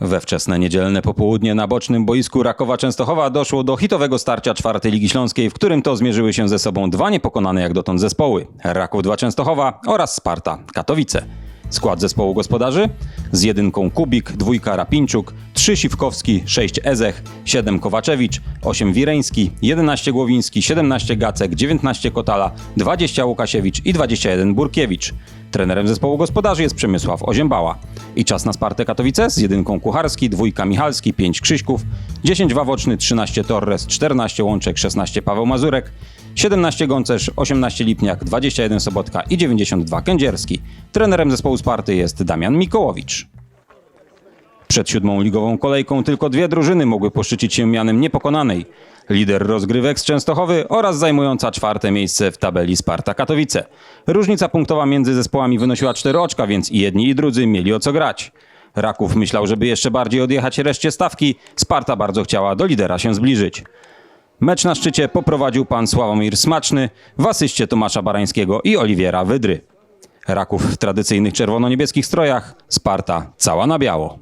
We wczesne niedzielne popołudnie na bocznym boisku Rakowa Częstochowa doszło do hitowego starcia czwartej Ligi Śląskiej, w którym to zmierzyły się ze sobą dwa niepokonane jak dotąd zespoły. Raków 2 Częstochowa oraz Sparta Katowice. Skład zespołu gospodarzy z jedynką Kubik, dwójka Rapińczuk, trzy Siwkowski, sześć Ezech, siedem Kowaczewicz, osiem Wireński, 11 Głowiński, 17 Gacek, 19 Kotala, 20 Łukasiewicz i 21 Burkiewicz. Trenerem zespołu gospodarzy jest Przemysław Oziębała. I czas na Spartę Katowice z jedynką Kucharski, dwójka Michalski, 5 Krzyśków, 10 Wawoczny, 13 Torres, 14 Łączek, 16 Paweł Mazurek, 17 Gącerz, 18 Lipniak, 21 Sobotka i 92 Kędzierski. Trenerem zespołu Sparty jest Damian Mikołowicz. Przed siódmą ligową kolejką tylko dwie drużyny mogły poszczycić się mianem niepokonanej. Lider rozgrywek z Częstochowy oraz zajmująca czwarte miejsce w tabeli Sparta Katowice. Różnica punktowa między zespołami wynosiła 4 oczka, więc i jedni i drudzy mieli o co grać. Raków myślał, żeby jeszcze bardziej odjechać reszcie stawki. Sparta bardzo chciała do lidera się zbliżyć. Mecz na szczycie poprowadził pan Sławomir Smaczny w asyście Tomasza Barańskiego i Oliwiera Wydry. Raków w tradycyjnych czerwono-niebieskich strojach, Sparta cała na biało.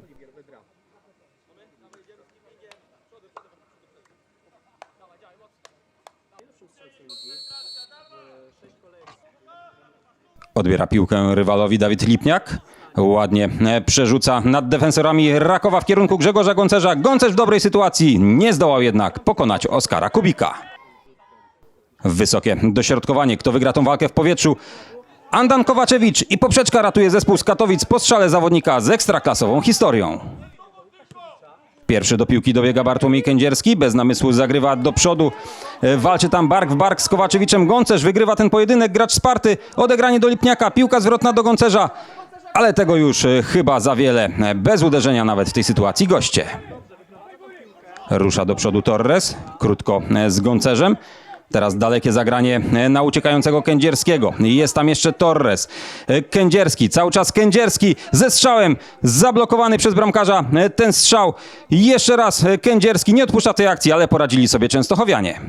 Odbiera piłkę rywalowi Dawid Lipniak. Ładnie e, przerzuca nad defensorami Rakowa w kierunku Grzegorza Gącerza. Gącerz w dobrej sytuacji nie zdołał jednak pokonać Oskara Kubika. Wysokie dośrodkowanie. Kto wygra tą walkę w powietrzu? Andan Kowaczewicz i poprzeczka ratuje zespół z Katowic po strzale zawodnika z ekstraklasową historią. Pierwszy do piłki dobiega Bartłomiej Kędzierski, bez namysłu zagrywa do przodu, E, walczy tam bark w bark z Kowaczewiczem. Gącerz wygrywa ten pojedynek, gracz Sparty, odegranie do Lipniaka, piłka zwrotna do Gącerza, ale tego już e, chyba za wiele, E, bez uderzenia nawet w tej sytuacji goście. Rusza do przodu Torres, krótko e, z Gącerzem. Teraz dalekie zagranie na uciekającego Kędzierskiego. Jest tam jeszcze Torres. Kędzierski, cały czas Kędzierski ze strzałem, zablokowany przez bramkarza ten strzał. Jeszcze raz Kędzierski nie odpuszcza tej akcji, ale poradzili sobie Częstochowianie.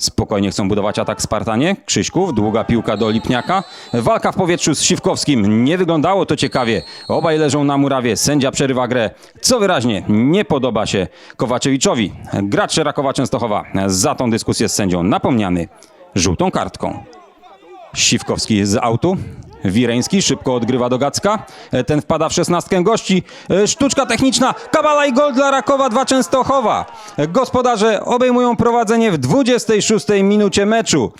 Spokojnie chcą budować atak Spartanie. Krzyśków, długa piłka do Lipniaka. Walka w powietrzu z Siwkowskim. Nie wyglądało to ciekawie. Obaj leżą na murawie. Sędzia przerywa grę, co wyraźnie nie podoba się Kowaczewiczowi. Gracz Rakowa Częstochowa za tą dyskusję z sędzią napomniany żółtą kartką. Siwkowski z autu. Wireński szybko odgrywa do Gacka. E, Ten wpada w szesnastkę gości. E, Sztuczka techniczna. Kabala i gol dla Rakowa 2 Częstochowa. E, Gospodarze obejmują prowadzenie w 26 minucie meczu.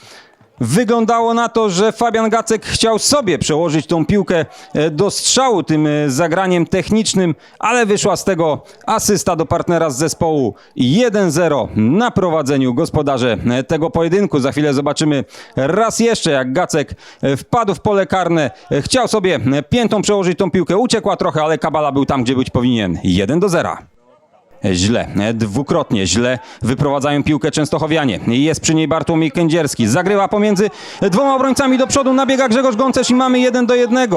Wyglądało na to, że Fabian Gacek chciał sobie przełożyć tą piłkę e, do strzału tym e, zagraniem technicznym, ale wyszła z tego asysta do partnera z zespołu 1-0 na prowadzeniu gospodarze e, tego pojedynku. Za chwilę zobaczymy raz jeszcze, jak Gacek wpadł w pole karne, chciał sobie piętą przełożyć tą piłkę, uciekła trochę, ale Kabala był tam, gdzie być powinien. 1 do 0. Źle, dwukrotnie źle wyprowadzają piłkę Częstochowianie. Jest przy niej Bartłomiej Kędzierski. Zagrywa pomiędzy dwoma obrońcami do przodu, nabiega Grzegorz Gącerz i mamy 1 do 1.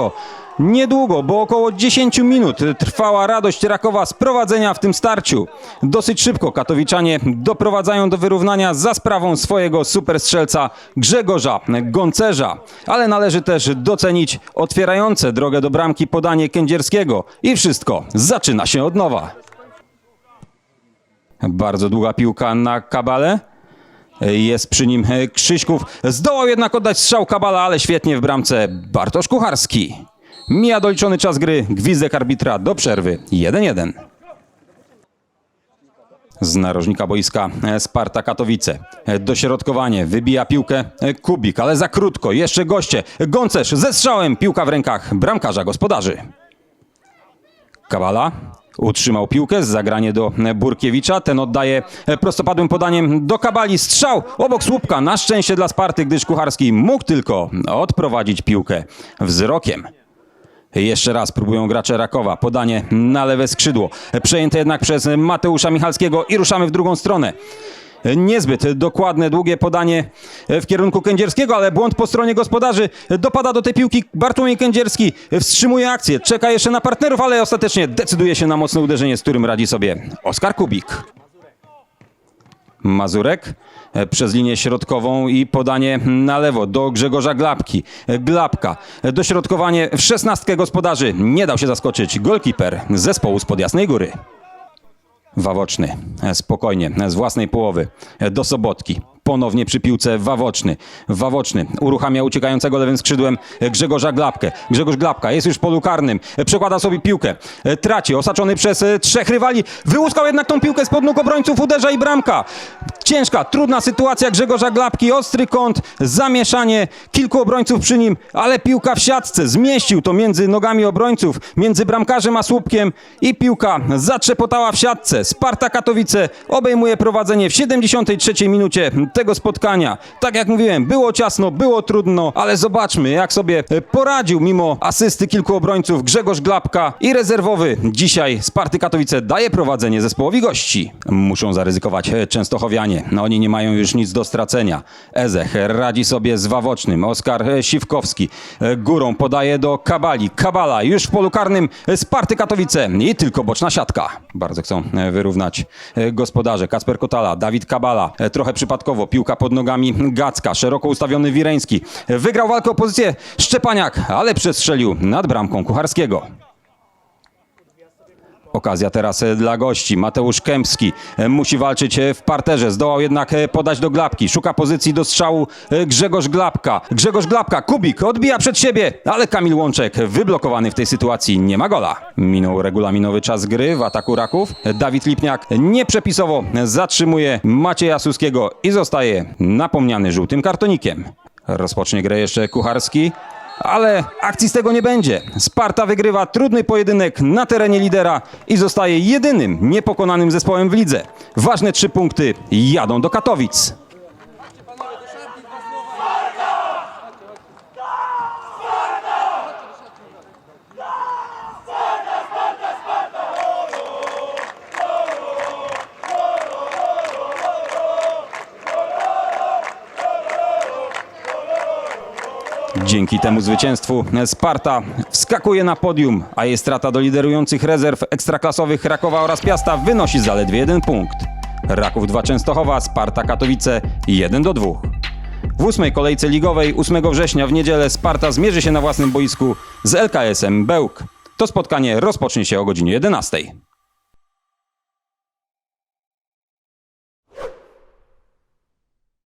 Niedługo, bo około 10 minut trwała radość Rakowa z prowadzenia w tym starciu. Dosyć szybko katowiczanie doprowadzają do wyrównania za sprawą swojego superstrzelca Grzegorza Gącerza. Ale należy też docenić otwierające drogę do bramki podanie Kędzierskiego. I wszystko zaczyna się od nowa. Bardzo długa piłka na Kabale. Jest przy nim Krzyśków. Zdołał jednak oddać strzał Kabala, ale świetnie w bramce Bartosz Kucharski. Mija doliczony czas gry. Gwizdek arbitra do przerwy. 1-1. Z narożnika boiska Sparta Katowice. Dośrodkowanie, wybija piłkę Kubik, ale za krótko. Jeszcze goście. Gącerz ze strzałem. Piłka w rękach bramkarza gospodarzy. Kabala utrzymał piłkę, zagranie do Burkiewicza. Ten oddaje prostopadłym podaniem do Kabali. Strzał obok słupka. Na szczęście dla Sparty, gdyż Kucharski mógł tylko odprowadzić piłkę wzrokiem. Jeszcze raz próbują gracze Rakowa. Podanie na lewe skrzydło. Przejęte jednak przez Mateusza Michalskiego i ruszamy w drugą stronę. Niezbyt dokładne, długie podanie w kierunku Kędzierskiego, ale błąd po stronie gospodarzy. Dopada do tej piłki Bartłomiej Kędzierski, wstrzymuje akcję, czeka jeszcze na partnerów, ale ostatecznie decyduje się na mocne uderzenie, z którym radzi sobie Oskar Kubik. Mazurek e, przez linię środkową i podanie na lewo do Grzegorza Glapki. E, Glapka, e, dośrodkowanie w szesnastkę gospodarzy. Nie dał się zaskoczyć golkiper zespołu z Jasnej Góry. Wawoczny, spokojnie, z własnej połowy, do Sobotki. Ponownie przy piłce Wawoczny. Wawoczny uruchamia uciekającego lewym skrzydłem Grzegorza Glapkę. Grzegorz Glapka jest już w polu karnym. Przekłada sobie piłkę. Traci, osaczony przez e, trzech rywali. Wyłuskał jednak tą piłkę spod nóg obrońców, uderza i bramka. Ciężka, trudna sytuacja Grzegorza Glapki. Ostry kąt, zamieszanie, kilku obrońców przy nim, ale piłka w siatce. Zmieścił to między nogami obrońców, między bramkarzem a słupkiem i piłka zatrzepotała w siatce. Sparta Katowice obejmuje prowadzenie w 73 minucie tego spotkania. Tak jak mówiłem, było ciasno, było trudno, ale zobaczmy jak sobie poradził mimo asysty kilku obrońców Grzegorz Glapka i rezerwowy. Dzisiaj Sparty Katowice daje prowadzenie zespołowi gości. Muszą zaryzykować Częstochowianie. No, oni nie mają już nic do stracenia. Ezech radzi sobie z Wawocznym. Oskar Siwkowski górą podaje do Kabali. Kabala już w polu karnym Sparty Katowice i tylko boczna siatka. Bardzo chcą wyrównać gospodarze. Kasper Kotala, Dawid Kabala. Trochę przypadkowo piłka pod nogami Gacka. Szeroko ustawiony Wireński. Wygrał walkę o pozycję Szczepaniak, ale przestrzelił nad bramką Kucharskiego. Okazja teraz e, dla gości. Mateusz Kępski e, musi walczyć e, w parterze. Zdołał jednak podać do Glapki. Szuka pozycji do strzału Grzegorz Glapka. Grzegorz Glapka, Kubik odbija przed siebie, ale Kamil Łączek wyblokowany w tej sytuacji nie ma gola. Minął regulaminowy czas gry w ataku Raków. Dawid Lipniak nieprzepisowo zatrzymuje Macieja Suskiego i zostaje napomniany żółtym kartonikiem. Rozpocznie grę jeszcze Kucharski. Ale akcji z tego nie będzie. Sparta wygrywa trudny pojedynek na terenie lidera i zostaje jedynym niepokonanym zespołem w lidze. Ważne trzy punkty jadą do Katowic. Dzięki temu zwycięstwu Sparta wskakuje na podium, a jej strata do liderujących rezerw ekstraklasowych Rakowa oraz Piasta wynosi zaledwie jeden punkt. Raków 2 Częstochowa, Sparta Katowice 1 do 2. W ósmej kolejce ligowej 8 września w niedzielę Sparta zmierzy się na własnym boisku z LKS-em Bełk. To spotkanie rozpocznie się o godzinie 11.